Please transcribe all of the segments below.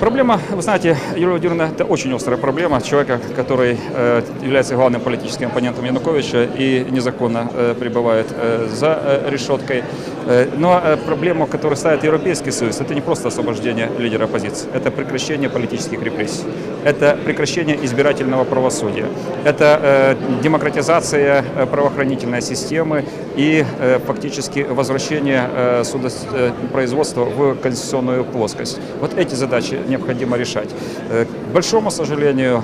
Проблема, вы знаете, Юлия Владимировна, это очень острая проблема человека, который э, является главным политическим оппонентом Януковича и незаконно э, пребывает э, за решеткой. Э, но э, проблема, которую ставит Европейский Союз, это не просто освобождение лидера оппозиции, это прекращение политических репрессий, это прекращение избирательного правосудия, это э, демократизация правоохранительной системы и фактически возвращение судопроизводства в конституционную плоскость. Вот эти задачи необходимо решать. К большому сожалению,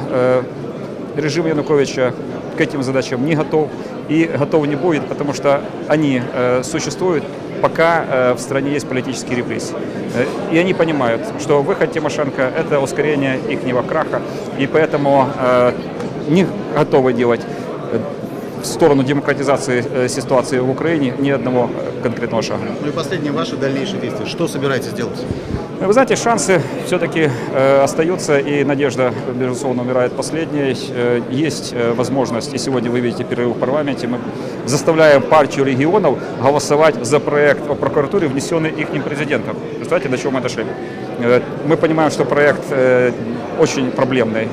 режим Януковича к этим задачам не готов и готов не будет, потому что они э, существуют, пока э, в стране есть политические репрессии. Э, И они понимают, что выход Тимошенко – это ускорение их краха, и поэтому не готовы делать в сторону демократизации э, ситуации в Украине ни одного э, конкретного шага. Ну и последние ваши дальнейшие действия. Что собираетесь делать? Вы знаете, шансы все-таки э, остаются, и надежда, безусловно, умирает последней. Э, есть э, возможность, и сегодня вы видите перерыв в парламенте, мы заставляем партию регионов голосовать за проект о прокуратуре, внесенный их президентом. Представляете, до чего мы дошли? Э, мы понимаем, что проект э, очень проблемный.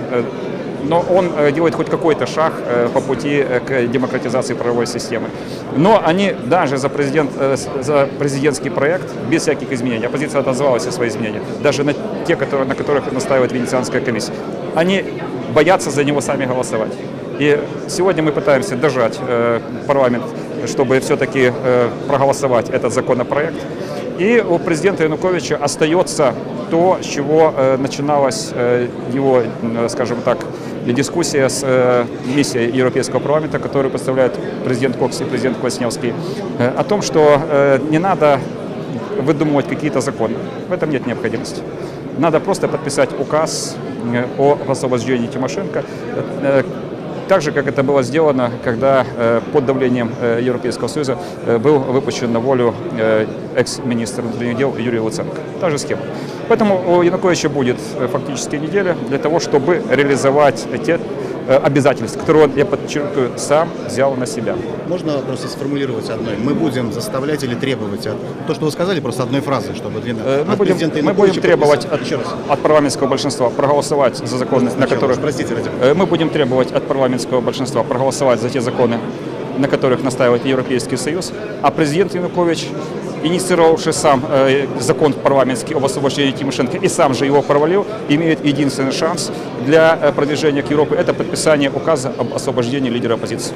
Но он э, делает хоть какой-то шаг э, по пути э, к демократизации правовой системы. Но они даже за, президент, за президентский проект без всяких изменений, оппозиция отозвалась о свои изменения, даже на те, которые, на которых настаивает Венецианская комиссия, они боятся за него сами голосовать. И сегодня мы пытаемся дожать парламент, чтобы все-таки проголосовать этот законопроект. И у президента Януковича остается то, с чего э, начиналась э, его, э, скажем так, дискуссия с миссией Европейского парламента, которую представляют президент Кокс и президент Квасневский, о том, что не надо выдумывать какие-то законы. В этом нет необходимости. Надо просто подписать указ о освобождении Тимошенко, так же, как это было сделано, когда э, под давлением э, Европейского Союза э, был выпущен на волю экс-министр внутренних дел Юрий Луценко. Та же схема. Поэтому у Януковича будет фактически неделя для того, чтобы реализовать те э, обязательства, которые он, я подчеркиваю, сам взял на себя. Можно просто сформулировать одной. Мы будем заставлять или требовать от... То, что вы сказали, просто одной фразой, чтобы две... Э, Мы от будем, мы будем требовать от, от парламентского большинства проголосовать за законы, на Сначала, которых... Простите, ради Э, Мы будем требовать от парламентского большинства проголосовать за те законы, на которых настаивает Европейский Союз, а президент Янукович, инициировавший сам э, закон парламентский об освобождении Тимошенко и сам же его провалил, имеет единственный шанс для э, продвижения к Европе – это подписание указа об освобождении лидера оппозиции.